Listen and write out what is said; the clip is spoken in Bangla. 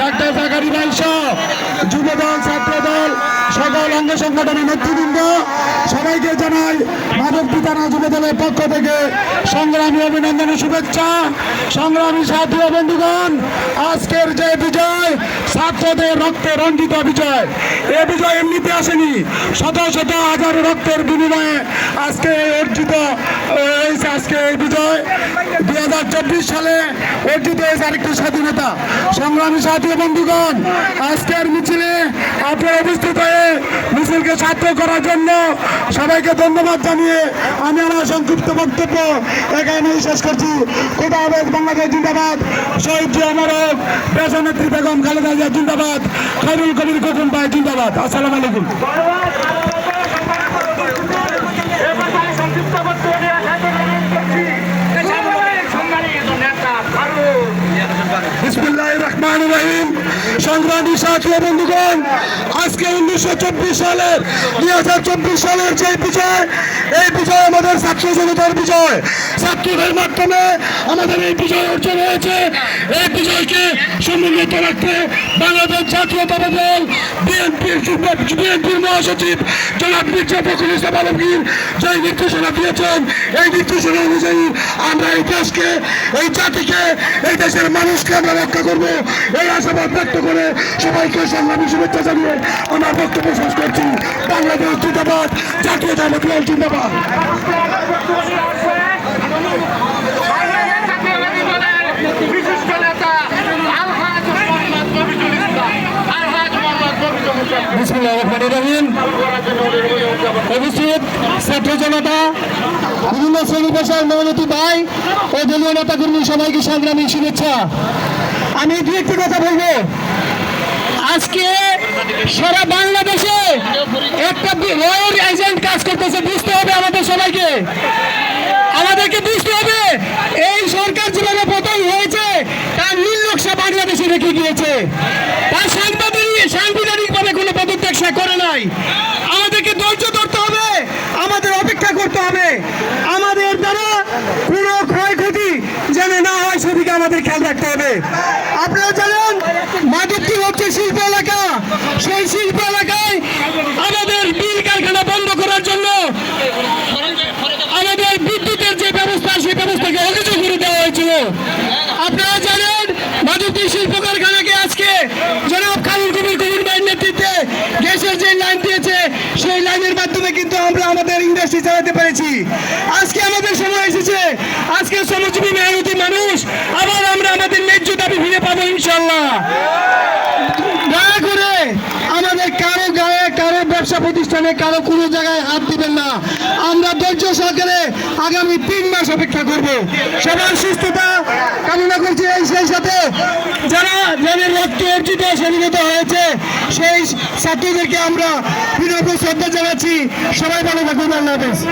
ডাক্তার জাকারি সহ যুবদল, ছাত্রদল, সকল অঙ্গ সংগঠনের নেতৃবৃন্দ, সবাইকে জানাই মাধব পিতানা যুবদলের পক্ষ থেকে সংগ্রামী অভিনন্দন ও শুভেচ্ছা। সংগ্রামী সাথী বন্ধুগণ, আজকের যে বিজয়, ছাত্রদের রক্তে রঞ্জিত বিজয়। এ বিজয় এমনিতে আসেনি। শত শত হাজার রক্তের বিনিময়ে আজকে অর্জিত এই চব্বিশ সালে অর্জিত হয়েছে আরেকটি স্বাধীনতা। সংগ্রামী সাথী বন্ধুগণ, আজকের মিছিলে আপনারা উপস্থিত হয়ে মিছিলকে সার্থক করার জন্য সবাইকে ধন্যবাদ জানিয়ে আমি আমার সংক্ষিপ্ত বক্তব্য এখানেই শেষ করছি। কোথা হবে বাংলাদেশ জিন্দাবাদ, শহীদ জি আমার পেশা বেগম খালেদা জিয়া জিন্দাবাদ খৈরুল কবির খোকন ভাই জিন্দাবাদ? আসসালামু আলাইকুম। রহমান রহিম সংগ্রামী সাথী বন্ধুগণ, আজকে উনিশশো চব্বিশ সালের, দুই হাজার চব্বিশ সালের যে বিজয়, এই বিজয় আমাদের ছাত্র জনতার বিজয়। ছাত্রদের মাধ্যমে আমাদের এই বিজয় অর্জন হয়েছে। এই বিজয়কে সমন্বিত রাখতে বাংলাদেশ জাতীয়তাবাদী দল, বিএনপির বিএনপির মহাসচিব জনাব মির্জা ফখরুল ইসলাম আলমগীর যে নির্দেশনা দিয়েছেন, এই নির্দেশনা অনুযায়ী আমরা এই দেশকে, এই জাতিকে, এই দেশের মানুষকে আমরা রক্ষা করব। এই আশাবাদ ব্যক্ত করে সবাইকে সংগ্রামী শুভেচ্ছা জানিয়ে আমার বক্তব্য শেষ করছি। বাংলাদেশ জিন্দাবাদ জাতীয় জামাত জিন্দাবাদ। বিশিষ্ট নেতা আলহাজ মোহাম্মদ রবিজুল ইসলাম আলহাজ মোহাম্মদ রবিজুল ইসলাম বিসমুল্লাহ রহমান রহিম। উপস্থিত ছাত্র জনতা বিভিন্ন শ্রেণি পেশার মেহনতি ভাই ও দলীয় নেতা কর্মী সবাইকে সংগ্রামী শুভেচ্ছা। আমি দু একটি কথা বলব। আজকে সারা বাংলাদেশে একটা রয়ের এজেন্ট কাজ করতেছে, বুঝতে হবে আমাদের সবাইকে। আমাদেরকে বুঝতে হবে, এই সরকার যেভাবে পতন হয়েছে, তার নীল নকশা বাংলাদেশে রেখে গিয়েছে। তার সাংবিধানিক সাংবিধানিকভাবে কোনো পদত্যাগ সে করে নাই। আমাদেরকে ধৈর্য ধরতে হবে, আমাদের অপেক্ষা করতে হবে। আমাদের দ্বারা কোনো ক্ষয়ক্ষতি যেন না হয়, সেদিকে আমাদের খেয়াল রাখতে হবে। আপনারা জানেন মাধবপুর হচ্ছে শিল্প এলাকা সেই শিল্প এলাকায় আমাদের বিল কারখানা বন্ধ করার জন্য আমাদের বিদ্যুতের যে ব্যবস্থা সেই ব্যবস্থাকে অকেজো করে দেওয়া হয়েছিল আপনারা জানেন মাধবপুর শিল্প কারখানাকে আজকে জনাব খালিদ কবির কবির ভাইয়ের নেতৃত্বে গ্যাসের যে লাইন দিয়েছে, সেই লাইনের মাধ্যমে কিন্তু আমরা আমাদের ইন্ডাস্ট্রি চালাতে পেরেছি। আজকে আমাদের সময় এসেছে। আজকে শ্রমজীবী মেহনতি মানুষ, আবার আমরা আমাদের ন্যায্য দাবি ফিরে পাবো ইনশাল্লাহ দয়া করে আমাদের কারও গায়ে, কারও ব্যবসা প্রতিষ্ঠানে, কারও কোনো জায়গায় হাত দিবেন না। ধৈর্য সহকারে আগামী তিন মাস অপেক্ষা করব। সবার সুস্থতা কামনা করছি এই সেই সাথে যারা যাদের রক্ত অর্জিত স্বাধীনতা হয়েছে, সেই ছাত্রদেরকে আমরা বিনম্র শ্রদ্ধা জানাচ্ছি। সবাই ভালো থাকুন, আল্লাহ